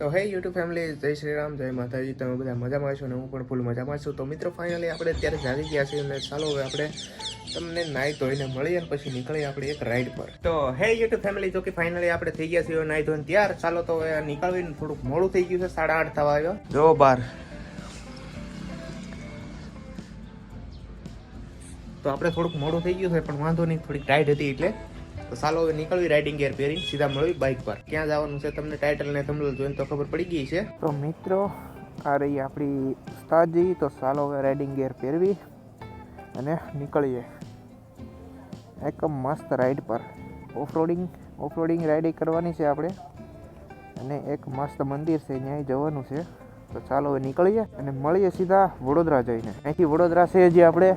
તો હે YouTube family જય શ્રી રામ, જય માતાજી. તમે બધા મજામાં છો ને હું પણ ફૂલ મજામાં છું. તો મિત્રો ફાઇનલી આપણે અત્યારે જાગી ગયા છીએ અને ચાલો હવે આપણે તમને નાહી ધોઈને મળીએ અને પછી નીકળીએ આપણે એક રાઈડ પર. તો હે યુટ્યુબ ફેમિલી જો કે ફાઇનલી આપણે થઈ ગયા છીએ નાહી ધોઈને ત્યાર. ચાલો તો હવે નીકળવીને થોડુંક મોડું થઈ ગયું છે, સાડા આઠ થવા આવ્યો. જો બાર. તો આપણે થોડુંક મોડું થઈ ગયું છે, પણ વાંધો નહીં, થોડીક રાઈડ હતી એટલે તો ચાલો હવે નીકળવી રાઇડિંગ ગેર પહેરી સીધા મળવી બાઇક પર. ક્યાં જવાનું છે તમને ટાઇટલ ને થંબલ જોઈને તો ખબર પડી ગઈ છે. તો મિત્રો, આ રહી આપણી ઉસ્તાદજી, તો ચાલો હવે રાઇડિંગ ગેર પહેરવી અને નીકળીએ. એક મસ્ત રાઈડ પર. ઓફરોડિંગ ઓફરોડિંગ રાઇડિંગ કરવાની છે આપણે. અને એક મસ્ત મંદિર છે ત્યાં જવાનું છે. તો ચાલો હવે નીકળીએ અને મળીએ સીધા વડોદરા જઈને. અહીંથી વડોદરા છે જે આપણે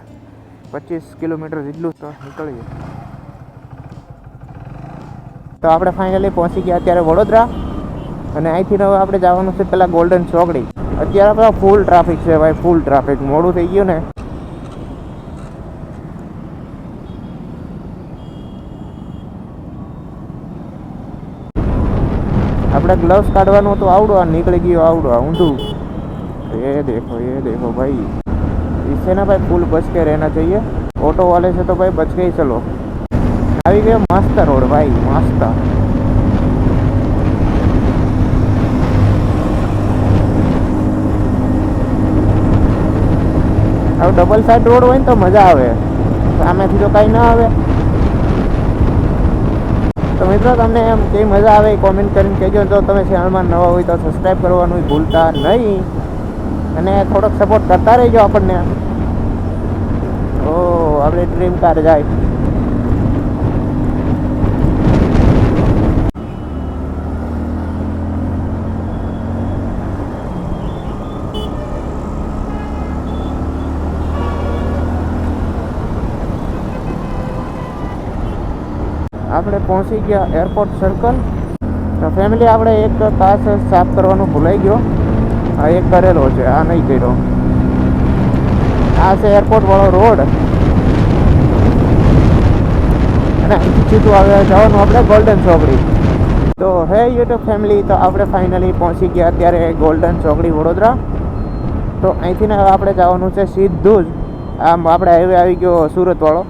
પચીસ કિલોમીટર જેટલું તો નીકળીએ. તો આપણે ફાઇનલી પહોંચી ગયા અત્યારે વડોદરા અને અહીંથી હવે આપણે જવાનું છે પેલા ગોલ્ડન ચોકડી અત્યારે આપણે ફૂલ ટ્રાફિક છે ભાઈ ફૂલ ટ્રાફિક મોડું થઈ ગયું ને આપણે ગ્લવ્સ કાઢવાનું તો આવડો આ નીકળી ગયો આવડો આ ઊંધું ये देखो ये देखो भाई इससे ना भाई फुल बच के रहना चाहिए ऑटो वाले से तो भाई बच के ही चलो આવી ગયો મસ્ત રોડ, ભાઈ, મસ્ત. હવે ડબલ સાઈડ રોડ હોય ને તો મજા આવે. સામેથી તો કાંઈ ના આવે. તો મિત્રો, તમને એમ કઈ મજા આવે કોમેન્ટ કરીને કહેજો. જો તમે ચેનલમાં નવા હોય તો સબસ્ક્રાઈબ કરવાનું ભૂલતા નહીં. અને થોડોક સપોર્ટ કરતા રહેજો આપણને. ઓ, આપણે ડ્રીમ કાર જાય. આપણે પહોંચી ગયા એરપોર્ટ સર્કલ તો ફેમિલી આપણે એક પાસ સાફ કરવાનું ભૂલાઈ ગયો. આ એક કરેલો છે, આ નહીં કર્યો. આ છે એરપોર્ટ વાળો રોડ અને સીધું આવે જવાનું આપણે ગોલ્ડન ચોકડી. તો હે યુટ્યુબ ફેમિલી તો આપણે ફાઇનલી પહોંચી ગયા અત્યારે ગોલ્ડન ચોકડી વડોદરા. તો અહીંથી ને આપણે જવાનું છે સીધું જ. આમ આપણે હાઈવે આવી ગયો સુરત વાળો.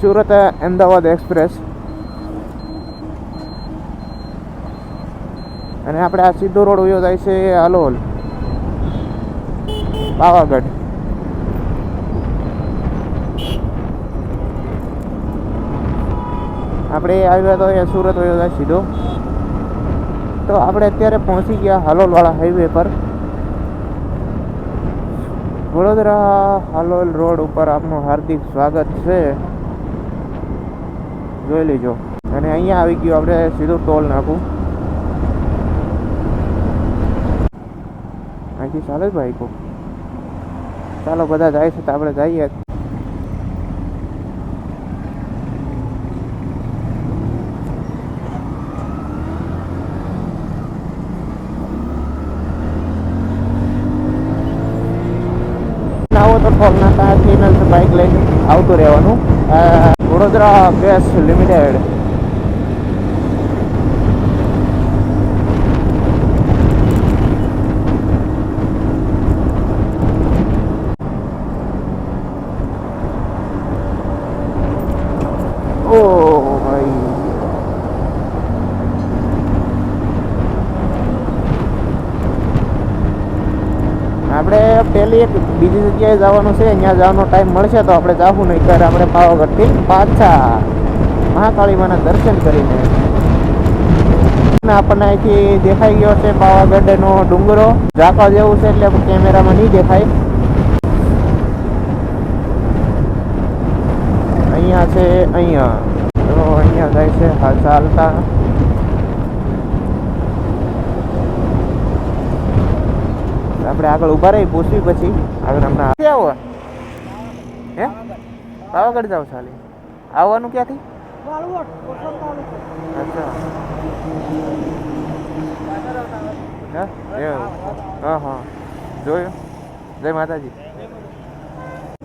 સુરત અમદાવાદ એક્સપ્રેસ. અને આપણે આ સીધો રોડ ઉયો જાય છે હાલોલ પાવાગઢ. આપણે આવ્યા તો અહીંયા સુરત વયો જાય સીધો. તો આપણે અત્યારે પહોંચી ગયા હાલોલવાળા હાઈવે પર. વડોદરા હાલોલ રોડ ઉપર આપનું હાર્દિક સ્વાગત છે. જોઈ લેજો. અને અહીંયા આવી ગયું, આપણે સીધું ટોલ નાખું. અહીંથી ચાલે જ બાઈકો ચાલો, બધા જાય છે તો આપણે જઈએ. આવો તો ટોલ નાકાથી બાઇક લઈને આવતું રહેવાનું. આ વડોદરા ગેસ લિમિટેડ ઓ ભાઈ આપણે એક બીજી જગ્યાએ જવાનું છે, અહીંયા જવાનો ટાઈમ મળશે તો આપણે જવું નહીં ત્યારે આપણે પાવાગઢથી પાછા મહાકાળી માના દર્શન કરીને. આપણને અહીંથી દેખાઈ ગયો છે પાવાગઢનો ડુંગરો. ઝાંખા જેવું છે એટલે કેમેરામાં નહીં દેખાય. અહીંયા છે, અહીંયા. અહીંયા જાય છે, હાલ ચાલતા. આપણે આગળ ઊભા રહી પૂછવી પછી આગળ હમણાં ક્યાં આવો? હે? પાવાગઢ જાવ ચાલી આવવાનું ક્યાંથી? અચ્છા. હા? હા હા. જોયું? જય માતાજી.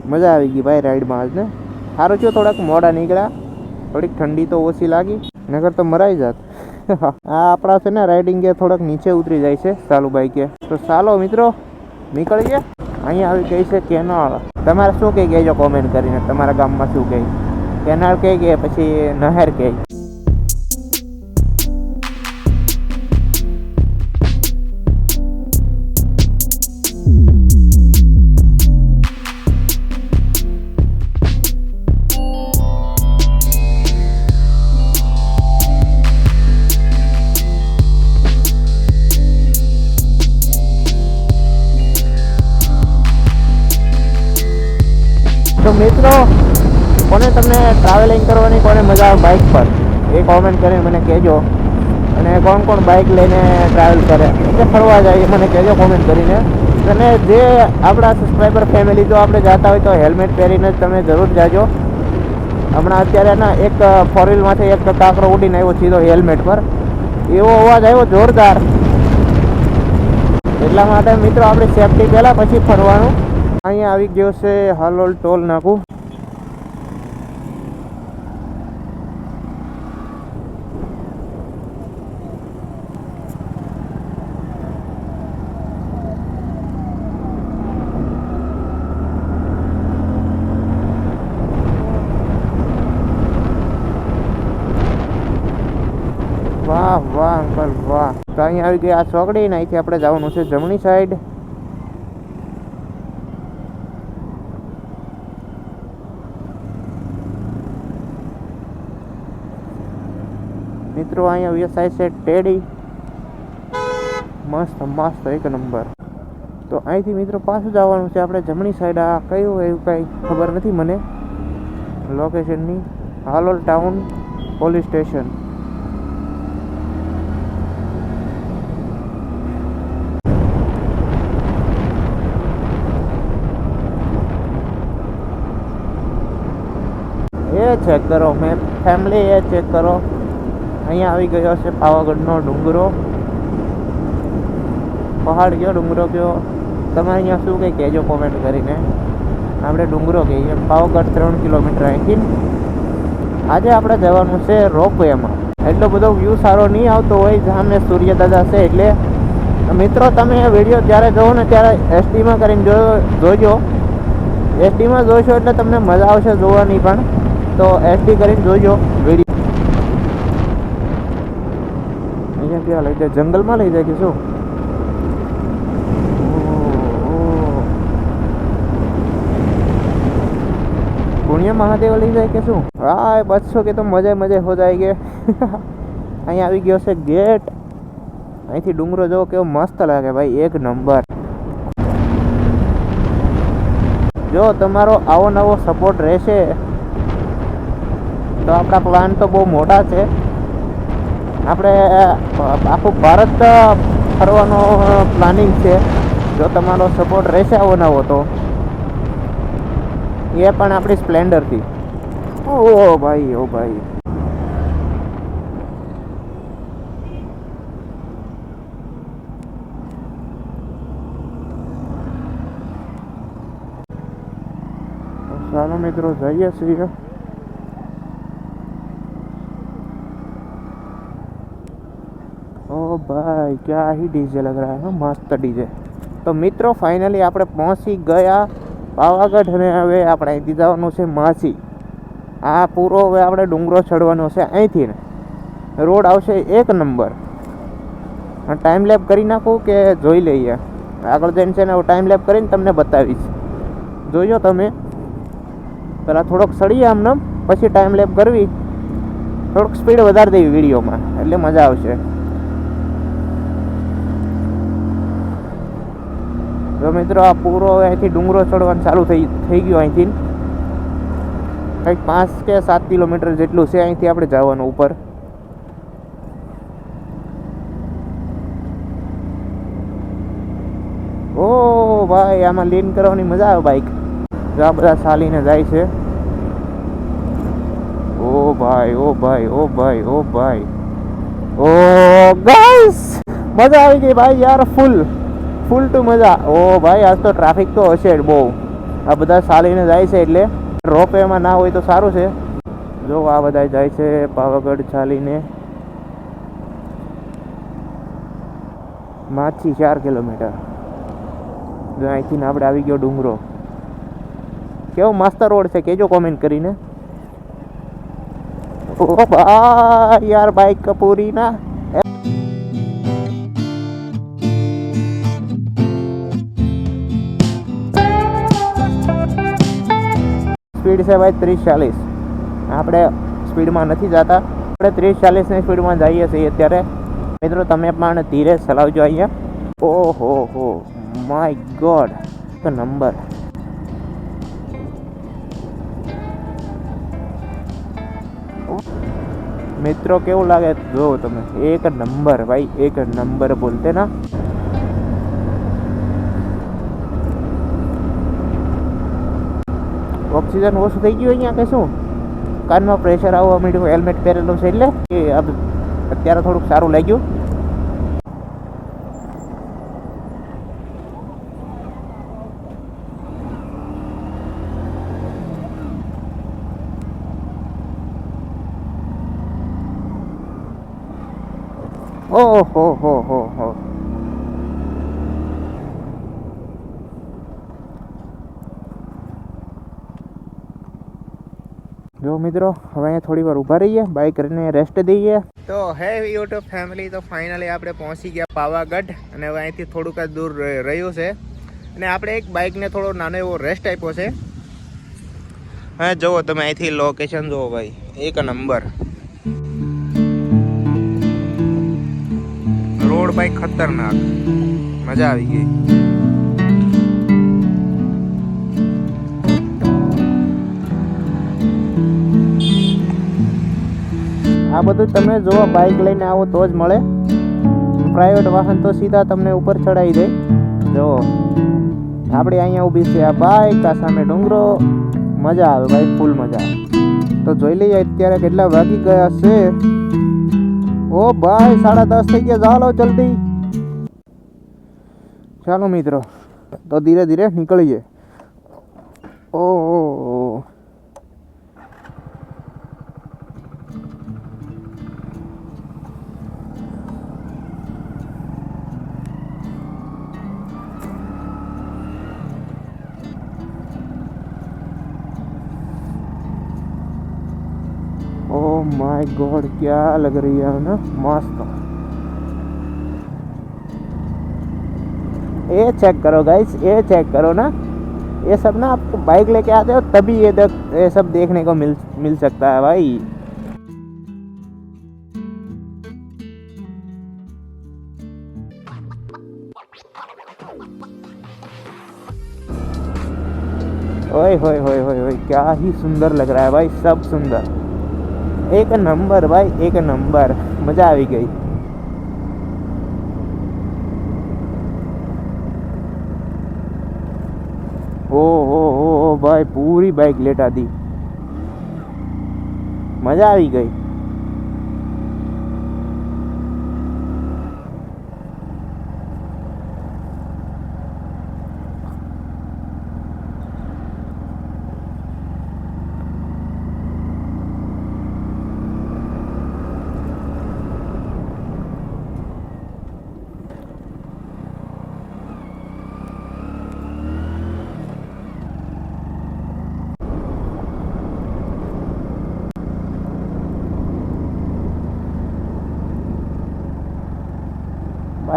મજા આવી ગઈ ભાઈ રાઈડમાં આજ ને? સારું થયું થોડાક મોડા નીકળ્યા. થોડીક ઠંડી તો ઓછી લાગી. નગર તો મરાઈ જાત. આ આપણા છે ને રાઇડિંગ કે થોડાક નીચે ઉતરી જાય છે, સાલુભાઈ બાઈકે તો ચાલો મિત્રો, નીકળીએ. અહીંયા આવી કહી છે કેનાળ તમારે શું કહે કહેજો કોમેન્ટ કરીને, તમારા ગામમાં શું કહે કેનાળ કહે કે, પછી નહેર કહે કોને તમને ટ્રાવેલિંગ કરવાની કોને મજા આવે બાઇક પર? એ કોમેન્ટ કરીને મને કહેજો. અને કોણ કોણ બાઇક લઈને ટ્રાવેલ કરે? એટલે ફરવા જાય મને કહેજો કોમેન્ટ કરીને. અને જે આપણા સબસ્ક્રાઈબર ફેમિલી જો આપણે જતા હોય તો હેલ્મેટ પહેરીને જ તમે જરૂર જાજો. હમણાં અત્યારે ના એક ફોર વ્હીલમાંથી એક કાંકરો ઉડીને આવ્યો સીધો હેલ્મેટ પર. એવો અવાજ આવ્યો જોરદાર. એટલા માટે મિત્રો આપણે સેફટી પહેલાં પછી ફરવાનું. અહીંયા આવી ગયો છે હાલોલ ટોલ નાકું. અહીંયા આવી ગઈ આ ચોકડી ને અહીંથી આપણે જવાનું છે જમણી સાઈડ મિત્રો, અહીંયા વેચાય છે ટેડી. મસ્ત મસ્ત એક નંબર. તો અહીંથી મિત્રો પાછું જવાનું છે આપણે જમણી સાઈડ આ કયું એવું કાંઈ ખબર નથી મને. લોકેશનની Halol town police station check કરો મેપ ફેમિલી એ ચેક કરો. અહીંયા આવી ગયો છે પાવાગઢનો ડુંગરો. પહાડ કયો ડુંગરો કયો તમે અહીંયા શું કંઈ કહેજો કોમેન્ટ કરીને. આપણે ડુંગરો કહીએ. પાવાગઢ ત્રણ કિલોમીટર અહીંથી. આજે આપણે જવાનું છે રોપવેમાં. એટલો બધો વ્યૂ સારો નહીં આવતો હોય, સામે સૂર્ય દાદા છે એટલે. મિત્રો, તમે વીડિયો જ્યારે જોવો ને ત્યારે એસટીમાં કરીને જો જોજો. એસટીમાં જોશો એટલે તમને મજા આવશે જોવાની પણ. તો એસડી કરીને જોજો વીડિયો અહીંયા ક્યાં લઈ જાય? જંગલમાં લઈ જાય કે શું? પુણ્ય મહાદેવ લઈ જાય કે શું? હા બસો કે તો મજા મજા હો જાય કે. અહીંયા આવી ગયો છે ગેટ. અહીંથી ડુંગરો જોવો કેવો મસ્ત લાગે ભાઈ, એક નંબર. જો તમારો આવો નવો સપોર્ટ રહેશે. તો આપણા પ્લાન તો બહુ મોટા છે. આપણે આખું ભારત ફરવાનો પ્લાનિંગ છે. જો તમારો સપોર્ટ રહેશે આવો નવો તો. એ પણ આપણી સ્પ્લેન્ડરથી ઓ ભાઈ ઓ ભાઈ. ચાલો મિત્રો, જઈએ છીએ. ओ भाई क्या ही डीजे लग रहा है मस्त डीजे તો મિત્રો ફાઇનલી આપણે પહોંચી ગયા પાવાગઢ અને હવે આપણે અહીંથી જવાનું છે માસી આ પૂરો હવે આપણે ડુંગરો ચડવાનો છે અહીંથી ને રોડ આવશે એક નંબર ટાઈમ લેપ કરી નાખું કે જોઈ લઈએ આગળ જઈને છે ને ટાઈમ લેપ કરીને તમને બતાવીશ જોજો તમે પહેલાં થોડોક સળીએ આમને પછી ટાઈમ લેપ કરવી થોડુંક સ્પીડ વધારી દેવી વિડીયોમાં એટલે મજા આવશે તો મિત્રો આ પૂરો અહીંથી ડુંગરો ચડવાનું ચાલુ થઈ થઈ ગયો અહીંથી. કંઈક પાંચ કે સાત કિલોમીટર જેટલું છે અહીંથી આપણે જવાનું ઉપર. ઓ ભાઈ, આમાં લીન કરવાની મજા આવે બાઈક આ બધા ચાલીને જાય છે. ઓ ભાઈ ઓ ભાઈ ઓ ભાઈ ઓ ભાઈ. ઓ ગાઈસ મજા આવી ગઈ ભાઈ યાર ફૂલ ફૂલ ટુ મજા. ઓ ભાઈ, આજ તો ટ્રાફિક તો હશે જ બહુ. આ બધા ચાલીને જાય છે એટલે રોપવેમાં ના હોય તો સારું છે. જો આ બધા જાય છે પાવાગઢ ચાલીને. માછી ચાર કિલોમીટર. જો અહીંથી આપણે આવી ગયો ડુંગરો. કેવો મસ્ત રોડ છે, કેજો કોમેન્ટ કરીને. ઓ યાર બાઈક કપૂરી ના સ્પીડ છે ભાઈ ત્રીસ ચાલીસ. આપણે સ્પીડમાં નથી જતા. આપણે ત્રીસ ચાલીસની સ્પીડમાં જઈએ છીએ અત્યારે. મિત્રો, તમે પણ ધીરે ચલાવજો અહીંયા. ઓહો હો. My god. નંબર. મિત્રો, કેવું લાગે? જો તમે. એક નંબર, ભાઈ. એક નંબર બોલતે ના. ઓક્સિજન ઓછું થઈ ગયું અહીંયા કે શું? કાનમાં પ્રેશર આવવા માંડ્યું હેલ્મેટ પહેરેલું છે એટલે. કે અત્યારે થોડુંક સારું લાગ્યું. ઓહો, હો હો હો જો મિત્રો, હવે અહીંયા થોડી વાર ઊભા રહીએ બાઇક કરીને રેસ્ટ દઈએ. તો હે યુટ્યુબ ફેમિલી તો ફાઇનલી આપણે પહોંચી ગયા પાવાગઢ અને હવે અહીંથી થોડુંક જ દૂર રહી- રહ્યું છે. અને આપણે એક બાઇકને થોડો નાનો એવો રેસ્ટ આપ્યો છે. હા, જુઓ તમે અહીંથી લોકેશન જુઓ ભાઈ, એક નંબર. રોડ બાઇક ખતરનાક. મજા આવી ગઈ. આ બધું તમે જો બાઇક લઈને આવો તો જ મળે. પ્રાઇવેટ વાહન તો સીધા તમને ઉપર ચડાવી દે. જો, આપણે અહીંયા ઊભી છે આ બાઇક આ સામે ડુંગરો. મજા આવે ભાઈ ફૂલ મજા આવે. તો જોઈ લઈએ અત્યારે કેટલા વાગી ગયા છે. ઓ ભાઈ, સાડા દસ થઈ ગયા. ચાલો જલ્દી. ચાલો મિત્રો, તો ધીરે ધીરે નીકળીએ. ઓ. माय गॉड क्या लग रही है ना? मस्त। ये चेक करो गाइस ये चेक करो ना। ये सब ना आपको बाइक लेके आते हो तभी ये देख, ये सब देखने को मिल मिल सकता है भाई। ओए होए होए होए, क्या ही सुंदर लग रहा है भाई, सब सुंदर। એક નંબર ભાઈ, એક નંબર. મજા આવી ગઈ. ઓ હો હો ભાઈ, પૂરી બાઇક લેટા હતી મજા આવી ગઈ.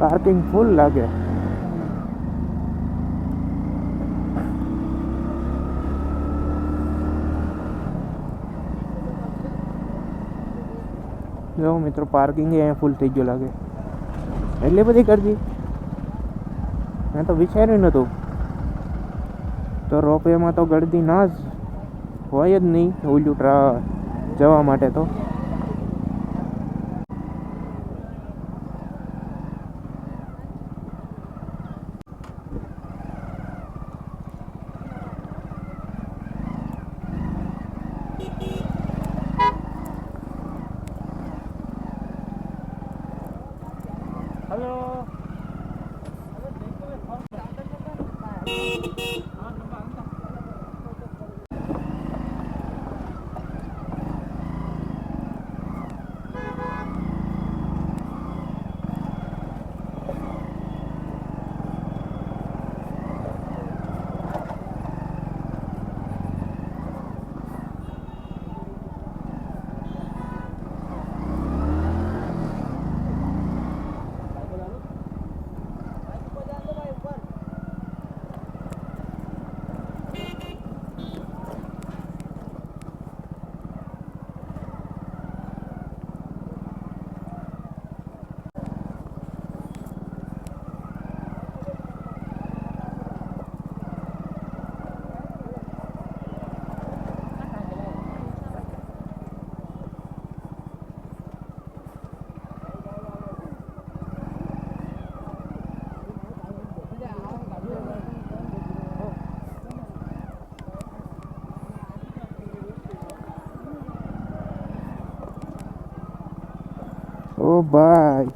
પાર્કિંગ ફૂલ લાગે. જો મિત્રો પાર્કિંગ અહીંયા ફૂલ થઈ ગયો લાગે. એટલી બધી કરજી. મેં તો વિચાર્યું નહોતું. તો રોપવેમાં તો ગળદી ના જ હોય જ નહીં, ઓલું ટ્રા જવા માટે તો. ઓ ભાઈ.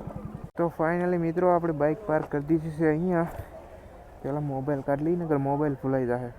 તો ફાઇનલી મિત્રો, આપણે બાઇક પાર્ક કરી દીધી છે અહીંયા. પહેલાં મોબાઈલ કાઢી નગર મોબાઈલ ભૂલાઈ જશે